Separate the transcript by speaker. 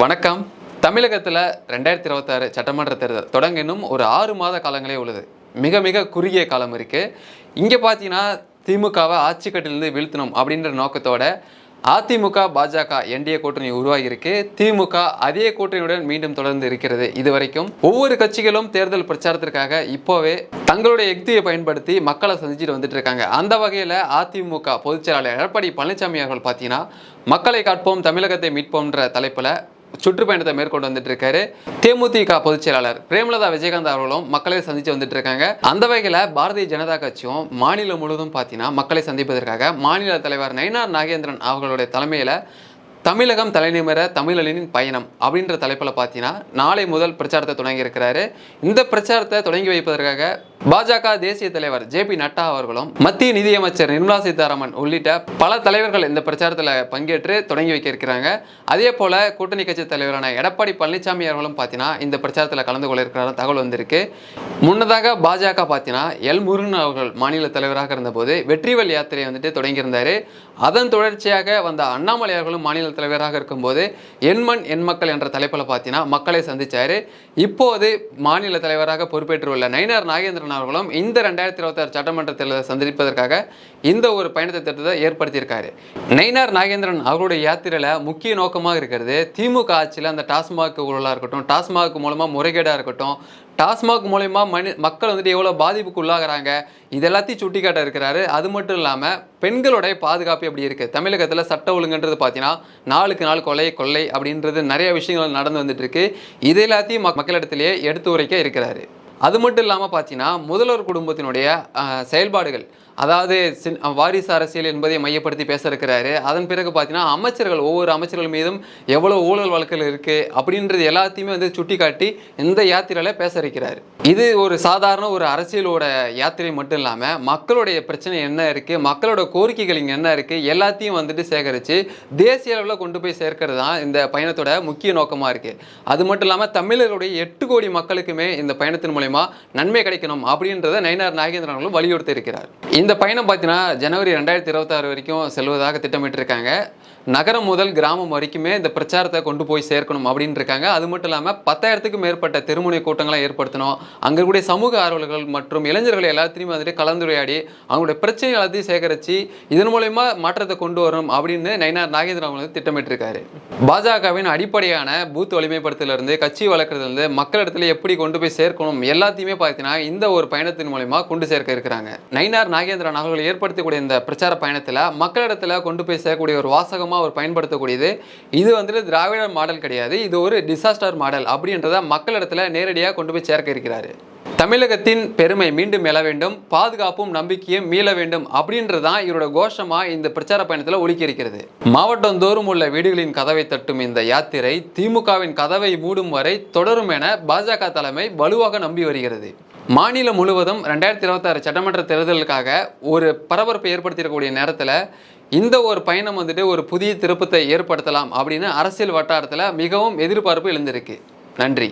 Speaker 1: வணக்கம். தமிழகத்தில் ரெண்டாயிரத்தி இருபத்தாறு சட்டமன்ற தேர்தல் தொடங்க இன்னும் ஒரு ஆறு மாத காலங்களே உள்ளது. மிக மிக குறுகிய காலம் இருக்குது இங்கே பார்த்தீங்கன்னா திமுகவை ஆட்சி கட்டிலிருந்து வீழ்த்தணும் அப்படின்ற நோக்கத்தோட அதிமுக பாஜக என்டிஏ கூட்டணி உருவாகியிருக்கு திமுக அதே கூட்டணியுடன் மீண்டும் தொடர்ந்து இருக்கிறது இது வரைக்கும் ஒவ்வொரு கட்சிகளும் தேர்தல் பிரச்சாரத்திற்காக இப்போவே தங்களுடைய யுக்தியை பயன்படுத்தி மக்களை சந்திச்சுட்டு வந்துட்டு இருக்காங்க. அந்த வகையில் அதிமுக பொதுச்செயலாளர் எடப்பாடி பழனிசாமி அவர்கள் பார்த்தீங்கன்னா மக்களை காட்போம் தமிழகத்தை மீட்போம்ன்ற தலைப்பில் சுற்றுப்பயணத்தை மேற்கொண்டு வந்துட்டு இருக்காரு தேமுதிக பொதுச் செயலாளர் பிரேமலதா விஜயகாந்த் அவர்களும் மக்களை சந்திச்சு வந்துட்டு இருக்காங்க அந்த வகையில் பாரதிய ஜனதா கட்சியும் மாநிலம் முழுவதும் பார்த்தீங்கன்னா மக்களை சந்திப்பதற்காக மாநில தலைவர் நயினார் நாகேந்திரன் அவர்களுடைய தலைமையில் தமிழகம் தலைநிமிர தமிழனின் பயணம் அப்படின்ற தலைப்பில் பார்த்தீங்கன்னா நாளை முதல் பிரச்சாரத்தை தொடங்கி இருக்கிறாரு. இந்த பிரச்சாரத்தை தொடங்கி வைப்பதற்காக பாஜக தேசிய தலைவர் ஜே பி நட்டா அவர்களும் மத்திய நிதியமைச்சர் நிர்மலா சீதாராமன் உள்ளிட்ட பல தலைவர்கள் இந்த பிரச்சாரத்தில் பங்கேற்று தொடங்கி வைக்க இருக்கிறாங்க அதே போல கூட்டணி கட்சி தலைவரான எடப்பாடி பழனிசாமி அவர்களும் பார்த்தீங்கன்னா இந்த பிரச்சாரத்தில் கலந்து கொள்ள இருக்கிற தகவல் வந்திருக்கு. முன்னதாக பாஜக பார்த்தீங்கன்னா எல் முருகன் அவர்கள் மாநில தலைவராக இருந்தபோது வெற்றிவல் யாத்திரையை வந்துட்டு தொடங்கியிருந்தாரு. அதன் தொடர்ச்சியாக வந்த அண்ணாமலை அவர்களும் மாநில தலைவராக இருக்கும்போது எண்மண் எண் மக்கள் என்ற தலைப்பில் பார்த்தீங்கன்னா மக்களை சந்தித்தார் இப்போது மாநில தலைவராக பொறுப்பேற்றுள்ள நயினார் நாகேந்திரன் அவர்களும் இந்த ரெண்டாயிரத்தி இருபத்தாறு சட்டமன்ற தேர்தலை சந்திப்பதற்காக இந்த ஒரு பயணத்தை திட்டத்தை ஏற்படுத்தியிருக்காரு. நயினார் நாகேந்திரன் அவருடைய யாத்திரையில் முக்கிய நோக்கமாக இருக்கிறது திமுக ஆட்சியில் அந்த டாஸ்மாக் ஊழலாக இருக்கட்டும் டாஸ்மாக் மூலமாக முறைகேடாக இருக்கட்டும் டாஸ்மாக் மூலயமா மனி மக்கள் வந்துட்டு எவ்வளோ பாதிப்புக்கு உள்ளாகிறாங்க இது எல்லாத்தையும் சுட்டி காட்ட இருக்கிறாரு. அது மட்டும் இல்லாமல் பெண்களுடைய பாதுகாப்பு எப்படி இருக்குது தமிழகத்தில் சட்ட ஒழுங்குன்றது பார்த்தீங்கன்னா நாளுக்கு நாள் கொலை கொள்ளை அப்படின்றது நிறைய விஷயங்கள் நடந்து வந்துட்டு இருக்கு. இது எல்லாத்தையும் மக்களிடத்திலேயே எடுத்து உரைக்க இருக்கிறாரு. அது மட்டும் இல்லாமல் பார்த்தீங்கன்னா முதல்வர் குடும்பத்தினுடைய செயல்பாடுகள் அதாவது சின்- வாரிசு அரசியல் என்பதை மையப்படுத்தி பேச இருக்கிறாரு அதன் பிறகு பார்த்தீங்கன்னா அமைச்சர்கள் ஒவ்வொரு அமைச்சர்கள் மீதும் எவ்வளோ ஊழல் வழக்குகள் இருக்குது அப்படின்றது எல்லாத்தையுமே வந்து சுட்டி காட்டி இந்த யாத்திரையில் பேச இருக்கிறாரு இது ஒரு சாதாரண ஒரு அரசியலோட யாத்திரை மட்டும் இல்லாமல் மக்களுடைய பிரச்சனை என்ன இருக்குது மக்களோட கோரிக்கைகள் இங்கே என்ன இருக்குது எல்லாத்தையும் வந்துட்டு சேகரித்து தேசிய அளவில் கொண்டு போய் சேர்க்கறது தான் இந்த பயணத்தோட முக்கிய நோக்கமாக இருக்குது அது மட்டும் இல்லாமல் தமிழர்களுடைய எட்டு கோடி மக்களுக்குமே இந்த பயணத்தின் மூலயமா நன்மை கிடைக்கணும் அப்படின்றத நயினார் நாகேந்திரன் அவர்களும் வலியுறுத்தி இருக்கிறார். இந்த பயணம் பார்த்தீங்கன்னா ஜனவரி ரெண்டாயிரத்தி இருபத்தாறு வரைக்கும் செல்வதாக திட்டமிட்டிருக்காங்க. நகரம் முதல் கிராமம் வரைக்குமே இந்த பிரச்சாரத்தை கொண்டு போய் சேர்க்கணும் அப்படின்னு இருக்காங்க. அது மட்டும் இல்லாமல் பத்தாயிரத்துக்கும் மேற்பட்ட தெருமுனை கூட்டங்களை ஏற்படுத்தணும். அங்கே கூடிய சமூக ஆர்வலர்கள் மற்றும் இளைஞர்கள் எல்லாத்தையும் வந்துட்டு கலந்துரையாடி அவங்களுடைய பிரச்சனை எல்லாத்தையும் சேகரித்து இதன் மூலயமா மாற்றத்தை கொண்டு வரும் அப்படின்னு நயினார் நாகேந்திரன் அவங்க வந்து திட்டமிட்டிருக்காரு. பாஜகவின் அடிப்படையான பூத் வலிமைப்படுத்தலேருந்து கட்சி வளர்க்குறதுலேருந்து மக்களிடத்துல எப்படி கொண்டு போய் சேர்க்கணும் எல்லாத்தையுமே பார்த்தீங்கன்னா இந்த ஒரு பயணத்தின் மூலயமா கொண்டு சேர்க்க இருக்கிறாங்க. நயினார் நாகேந்திரன் அவர்கள் ஏற்படுத்தக்கூடிய இந்த பிரச்சார பயணத்தில் மக்களிடத்துல கொண்டு போய் சேர்க்கக்கூடிய ஒரு வாசகமாக அவர் பயன்படுத்தக்கூடியது இது வந்துட்டு திராவிட மாடல் கிடையாது இது ஒரு டிசாஸ்டர் மாடல் அப்படின்றத மக்களிடத்துல நேரடியாக கொண்டு போய் சேர்க்க இருக்கிறாரு. தமிழகத்தின் பெருமை மீண்டும் எழ வேண்டும் பாதுகாப்பும் நம்பிக்கையும் மீள வேண்டும் அப்படின்றதான் இவரோட கோஷமா இந்த பிரச்சார பயணத்தில் ஒலிக்க இருக்கிறது மாவட்டந்தோறும் உள்ள வீடுகளின் கதவை தட்டும் இந்த யாத்திரை திமுகவின் கதவை மூடும் வரை தொடரும் என பாஜக தலைமை வலுவாக நம்பி வருகிறது. மாநிலம் முழுவதும் ரெண்டாயிரத்தி இருபத்தாறு சட்டமன்ற தேர்தலுக்காக ஒரு பரபரப்பை ஏற்படுத்தியிருக்கக்கூடிய நேரத்தில் இந்த ஒரு பயணம் வந்துட்டு ஒரு புதிய திருப்பத்தை ஏற்படுத்தலாம் அப்படின்னு அரசியல் வட்டாரத்தில் மிகவும் எதிர்பார்ப்பு எழுந்திருக்கு. நன்றி.